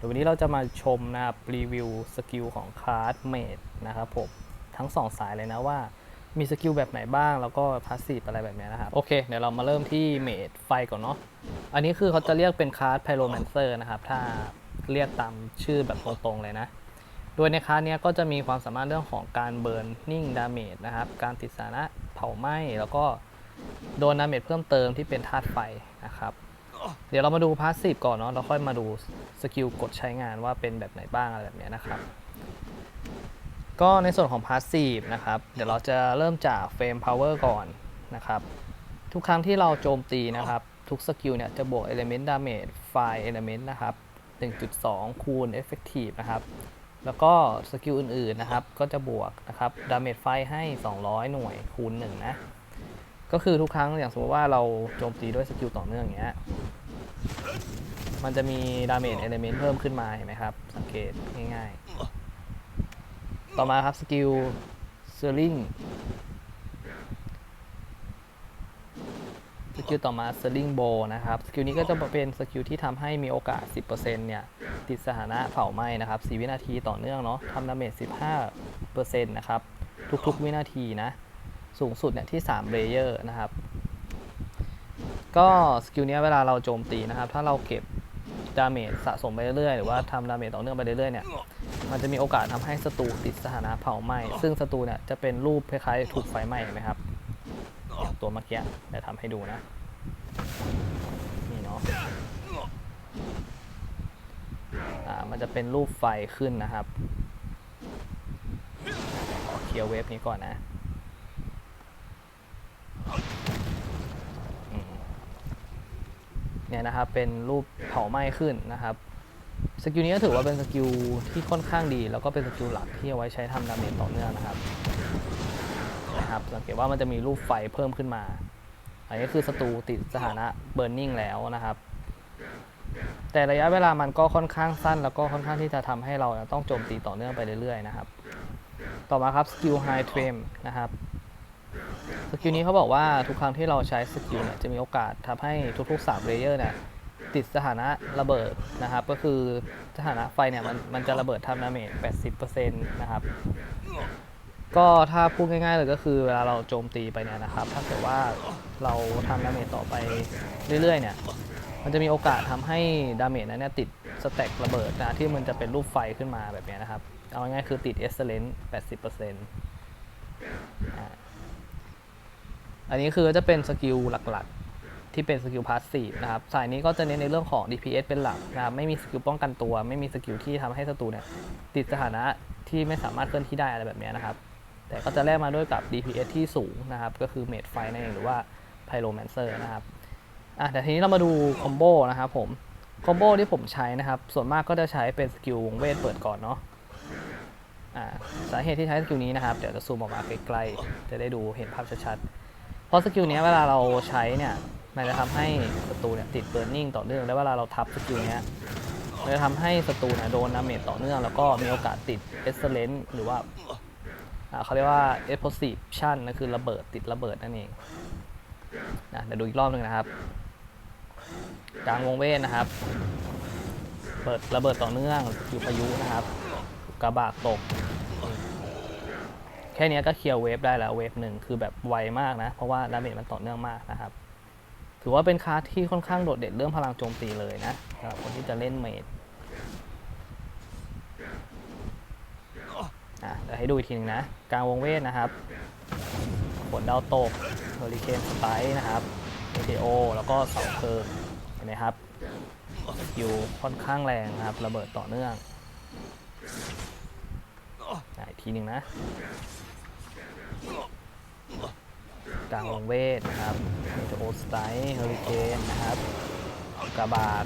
เดี๋ยววันนี้เราจะมาชมนะครับรีวิวสกิลของคลาสเมดนะครับผมทั้งสองสายเลยนะว่ามีสกิลแบบไหนบ้างแล้วก็พาสซีฟอะไรแบบนี้นะครับโอเคเดี๋ยวเรามาเริ่มที่เมดไฟก่อนเนาะอันนี้คือเขาจะเรียกเป็นคลาสไพโรแมนเซอร์นะครับถ้าเรียกตามชื่อแบบตรงๆเลยนะ โดยในคลาสเนี้ยก็จะมีความสามารถเรื่องของการเบิร์นนิ่งดาเมจนะครับการติดสานะเผาไหม้แล้วก็โดนดาเมจเพิ่มเติมที่เป็นธาตุไฟนะครับ เดี๋ยวเรามาดูพาสซีฟก่อนเนาะเราค่อยมาดูสกิลกดใช้งานว่าเป็นแบบไหนบ้างอะไรแบบเนี้ยนะครับ ก็ในส่วนของพาสซีฟนะครับ เดี๋ยวเราจะเริ่มจากเฟรมพาวเวอร์ก่อนนะครับ ทุกครั้งที่เราโจมตีนะครับ ทุกสกิลเนี่ยจะบวก Element Damage ไฟ Element นะครับ 1.2 คูณ Effective นะครับแล้วก็สกิลอื่นๆนะครับ ก็จะบวกนะครับดาเมจไฟให้ 200 หน่วยคูณ1นะ ก็คือทุกครั้งอย่างสมมติว่าเราโจมตีด้วยสกิลต่อเนื่องอย่างเงี้ย มันจะมีดาเมจเอลเมนต์เพิ่มขึ้นมาเห็นไหมครับ สังเกตง่ายๆ ต่อมาครับสกิลเซอร์ลิงสกิลต่อมาเซอร์ลิงโบนะครับ สกิลนี้ก็จะเป็นสกิลที่ทำให้มีโอกาส 10%เนี่ยติดสถานะเผาไหม้นะครับ4วินาทีต่อเนื่องเนาะทำดาเมจ15%นะครับ ทุกๆวินาทีนะ สูงสุดเนี่ยที่3เลเยอร์นะครับก็สกิลนี้เวลาเราโจมตีนะครับ ถ้าเราเก็บ ดาเมจสะสมไปเรื่อยๆ หรือว่าทำดาเมจต่อเนื่องไปเรื่อยๆเนี่ยมันจะมีโอกาสทำให้ศัตรูติดสถานะเผาไหม้ซึ่งศัตรูเนี่ยจะเป็นรูปคล้ายๆถูกไฟไหม้เห็นไหมครับ ตัวเมื่อกี้เดี๋ยวทำให้ดูนะนี่เนาะอ่ามันจะเป็นรูปไฟขึ้นนะครับขอเคลียร์เวฟนี้ก่อนนะ เนี่ยนะครับเป็นรูปเผาไหม้ขึ้นนะครับสกิลนี้ก็ถือว่าเป็นสกิลที่ค่อนข้างดี แล้วก็เป็นสกิลหลักที่เอาไว้ใช้ทำดาเมจต่อเนื่องนะครับนะครับสังเกตว่ามันจะมีรูปไฟเพิ่มขึ้นมา อันนี้คือศัตรูติดสถานะเบิร์นนิ่งแล้วนะครับ แต่ระยะเวลามันก็ค่อนข้างสั้น แล้วก็ค่อนข้างที่จะทำให้เราต้องโจมตีต่อเนื่องไปเรื่อยๆนะครับ ต่อมาครับสกิลไฮเทรมนะครับ สกิลนี้เขาบอกว่าทุกครั้งที่เราใช้สกิลเนี่ยจะมีโอกาสทำให้ทุกๆ3เลเยอร์เนี่ยติดสถานะระเบิดนะครับ ก็คือสถานะไฟเนี่ยมันมันจะระเบิดทำดาเมจ80%นะครับก็ถ้าพูดง่ายๆเลยก็คือเวลาเราโจมตีไปเนี่ยนะครับ ถ้าเกิดว่าเราทำดาเมจต่อไปเรื่อยๆเนี่ยมันจะมีโอกาสทำให้ดาเมจนั้นเนี่ยติดสแต็กระเบิดนะที่มันจะเป็นรูปไฟขึ้นมาแบบนี้นะครับ เอาง่ายๆคือติดเอสเซเลนต์80%อ่า อันนี้คือจะเป็นสกิลหลักๆ ที่เป็นสกิลพาสซีฟนะครับสายนี้ก็จะเน้นในเรื่องของ DPS เป็นหลักนะครับไม่มีสกิลป้องกันตัว ไม่มีสกิลที่ทำให้ศัตรูเนี่ยติดสถานะที่ไม่สามารถเคลื่อนที่ได้อะไรแบบนี้นะครับ แต่ก็จะแลกมาด้วยกับ DPS ที่สูงนะครับก็คือเมดไฟนั่นเองหรือว่าไพโรแมนเซอร์นะครับอะแต่ทีนี้เรามาดูคอมโบนะครับผมคอมโบที่ผมใช้นะครับ ส่วนมากก็จะใช้เป็นสกิลวงเวทเปิดก่อนเนาะอ่าสาเหตุที่ใช้สกิลนี้นะครับ เดี๋ยวจะซูมออกมาใกล้ๆ จะได้ดูเห็นภาพชัดๆ เพราะสกิลนี้เวลาเราใช้เนี่ยมันจะทำให้ศัตรูเนี่ยติดเบิร์นนิ่งต่อเนื่องแล้เวลาเราทับสกิลนี้มันจะทำให้ศัตรูเนี่ยโดนดาเมจต่อเนื่อง แล้วก็มีโอกาสติดเอ c เ l เลนหรือว่าเขาเรียกว่า explosive นั่นคือระเบิดติดระเบิดนั่นเองนะเดี๋ยวดูอีกรอบหนึ่งนะครับกลางวงเวทนะครับ เปิดระเบิดต่อเนื่องอยู่พายุนะครับกระบากตก ค่นี้ก็เคลียร์เวฟได้แล้วเวฟหนึ่งคือแบบไวมากนะ เพราะว่าดาเมจมันต่อเนื่องมากนะครับ ถือว่าเป็นคลาสที่ค่อนข้างโดดเด่นเรื่องพลังโจมตีเลยนะสำหรับคนที่จะเล่นเมดอะเดี๋ยวให้ดูอีกทีหนึงนะกลางวงเวทนะครับฝนดาวตกเฮอริเคนสไปนะครับเอทีโอแล้วก็เสาเพลิงเห็นไหมครับสกิลค่อนข้างแรงนะครับ ระเบิดต่อเนื่องอะอีกทีหนึ่งนะ กลางวงเวทนะครับเมโอสไตเฮอริเคนนะครับกระบาด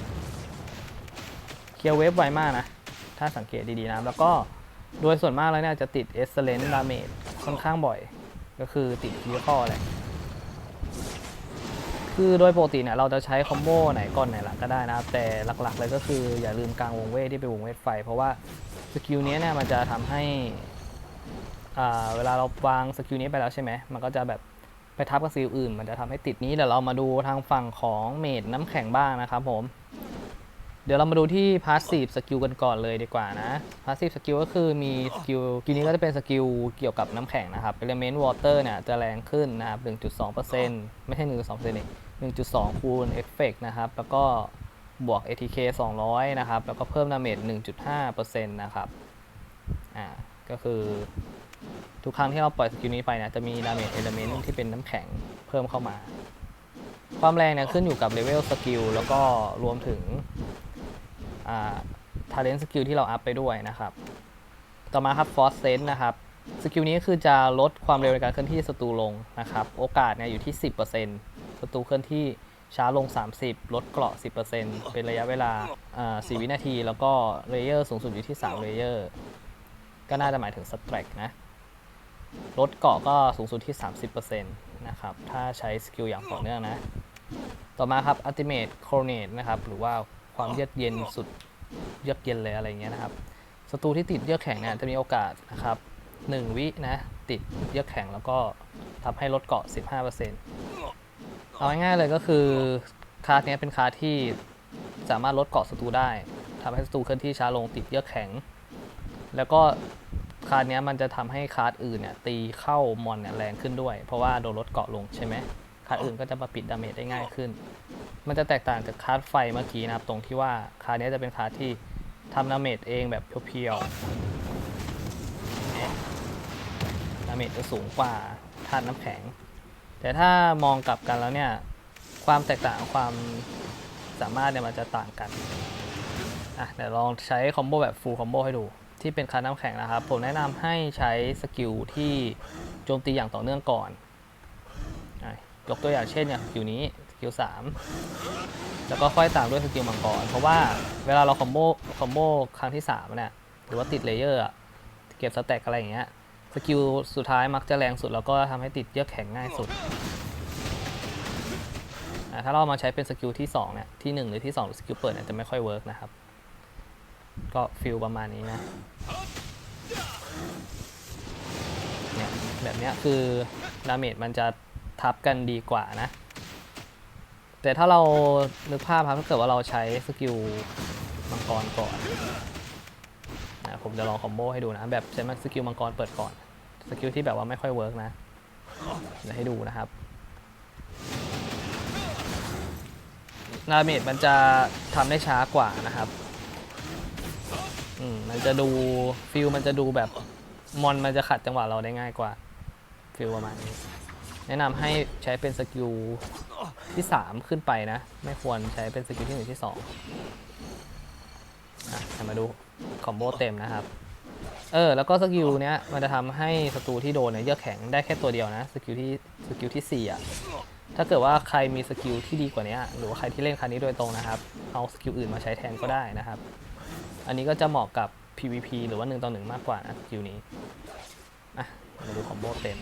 เคลียร์เวฟไวมากนะ ถ้าสังเกตดีๆนะ แล้วก็โดยส่วนมากแล้วเนี่ยจะติดเอ c เ l เลนดาเมจค่อนข้างบ่อย ก็คือติดคีย์ข้อแหละคือโดยปกติเนี่ยเราจะใช้คอมโบไหนก่อนไหนหลังก็ได้นะครับ แต่หลักๆเลยก็คืออย่าลืมกลางวงเวทที่เป็นวงเวทไฟ เพราะว่าสกิลนี้เนี่ยมันจะทำให้ เวลาเราวางสกิลนี้ไปแล้วใช่ไหมมันก็จะแบบไปทับกับสกิลอื่น มันจะทำให้ติดนี้เดี๋ยวเรามาดูทางฝั่งของเมดน้ำแข็งบ้างนะครับผม เดี๋ยวเรามาดูที่ passive skill กันก่อนเลยดีกว่านะ passive skill ก็คือมีสกิลกิลนี้ก็จะเป็นสกิลเกี่ยวกับน้ำแข็งนะครับ element water เนี่ยจะแรงขึ้นนะครับ 1.2%ไม่ใช่ 1.2%เอง1.2 คูณ effect นะครับ แล้วก็บวก ATK 200 นะครับ แล้วก็เพิ่ม damage 1.5%นะครับ อ่า ก็คือ ทุกครั้งที่เราปล่อยสกิลนี้ไปนี่ยจะมี damage element ที่เป็นน้ำแข็งเพิ่มเข้ามา ความแรงเนี่ยขึ้นอยู่กับเลเวลสกิลแล้วก็รวมถึงอ่า talent skill ที่เราอัพไปด้วยนะครับ ต่อมาครับ force sense นะครับสกิลนี้คือจะลดความเร็วในการเคลื่อนที่ศัตรูลงนะครับ โอกาสเนี่ยอยู่ที่ 10%ศัตรูเคลื่อนที่ช้าลง 30 ลดเกราะ 10%เป็นระยะเวลาอ่า4วินาที แล้วก็เลเยอร์สูงสุดอยู่ที่ 3 เลเยอร์ ก็น่าจะหมายถึงสแตรกนะ ลดเกาะก็สูงสุดที่ 30%นะครับ ถ้าใช้สกิลอย่างต่อเนื่องนะ ต่อมาครับ Ultimate Coronate นะครับ หรือว่าความเยือกเย็นสุดเยือกเย็นเลยอะไรเงี้ยนะครับ ศัตรูที่ติดเยือกแข็งเนี่ยจะมีโอกาสนะครับ1วินะ ติดเยือกแข็งแล้วก็ทำให้ลดเกาะ 15%เอาง่ายๆเลยก็คือคาร์ดเนี้ยเป็นคาร์ดที่สามารถลดเกาะศัตรูได้ทำให้ศัตรูเคลื่อนที่ช้าลงติดเยือกแข็ง แล้วก็าร์ดเนี้ยมันจะทำให้คาร์ดอื่นเนี่ยตีเข้ามอนเนี่ยแรงขึ้นด้วย เพราะว่าโดนลดเกาะลงใช่ไหมคาร์ดอื่นก็จะมาปิดดาเมจได้ง่ายขึ้น มันจะแตกต่างจากคาร์ดไฟเมื่อกี้นะครับตรงที่ว่าคาร์ดนี้จะเป็นคาร์ดที่ทำดาเมจเองแบบเพียวๆดาเมจจะสูงกว่าธาตุน้ำแข็ง แต่ถ้ามองกลับกันแล้วเนี่ยความแตกต่างความสามารถเนี่ยมันจะต่างกันอะเดี๋ยวลองใช้คอมโบแบบฟูลคอมโบให้ดู ที่เป็นคาร์น้ำแข็งนะครับ ผมแนะนำให้ใช้สกิลที่โจมตีอย่างต่อเนื่องก่อนยกตัวอย่างเช่นอย่างสกิลนี้สกิล3แล้วก็ค่อยตามด้วยสกิลมังกร เพราะว่าเวลาเราคอมโบคอมโบครั้งที่3เนี่ยหรือว่าติดเลเยอร์เก็บสแต็กอะไรอย่างเงี้ยสกิลสุดท้ายมักจะแรงสุด แล้วก็ทำให้ติดเยือกแข็งง่ายสุด ถ้าเรามาใช้เป็นสกิลที่2เนี่ยที่ 1 หรือที่2หรือสกิลเปิดเนี่ยจะไม่ค่อยเวิร์กนะครับ ก็ฟิลประมาณนี้นะเนี่ยแบบเนี้ยคือดาเมจมันจะทับกันดีกว่านะ แต่ถ้าเรานึกภาพครับถ้าเกิดว่าเราใช้สกิลมังกรก่อนนะผมจะลองคอมโบให้ดูนะ แบบใช้สกิลมังกรเปิดก่อน สกิลที่แบบว่าไม่ค่อยเวิร์กนะเดี๋ยวให้ดูนะครับดาเมจมันจะทำได้ช้ากว่านะครับ อืมมันจะดูฟิลมันจะดูแบบมอนมันจะขัดจังหวะเราได้ง่ายกว่าฟิลประมาณนี้ แนะนำให้ใช้เป็นสกิลที่ 3 ขึ้นไปนะ ไม่ควรใช้เป็นสกิลที่1ที่2อะเดี๋ยวมาดูคอมโบเต็มนะครับ เออ แล้วก็สกิลเนี้ยมันจะทำให้ศัตรูที่โดนเนี่ยเยือกแข็งได้แค่ตัวเดียวนะ สกิลที่สกิลที่4อะ ถ้าเกิดว่าใครมีสกิลที่ดีกว่านี้หรือว่าใครที่เล่นคันนี้โดยตรงนะครับ เอาสกิลอื่นมาใช้แทนก็ได้นะครับ อันนี้ก็จะเหมาะกับ PVP หรือว่า1ต่อ1มากกว่านะสกิลนี้อะมาดูคอมโบเต็ม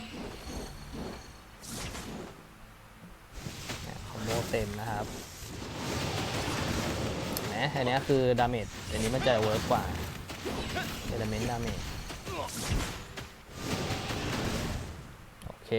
คอมโบเต็มนะครับนะอันนี้คือดาเมจอันนี้มันจะเวิร์กกว่าเอลเมนต์ดาเมจโอเค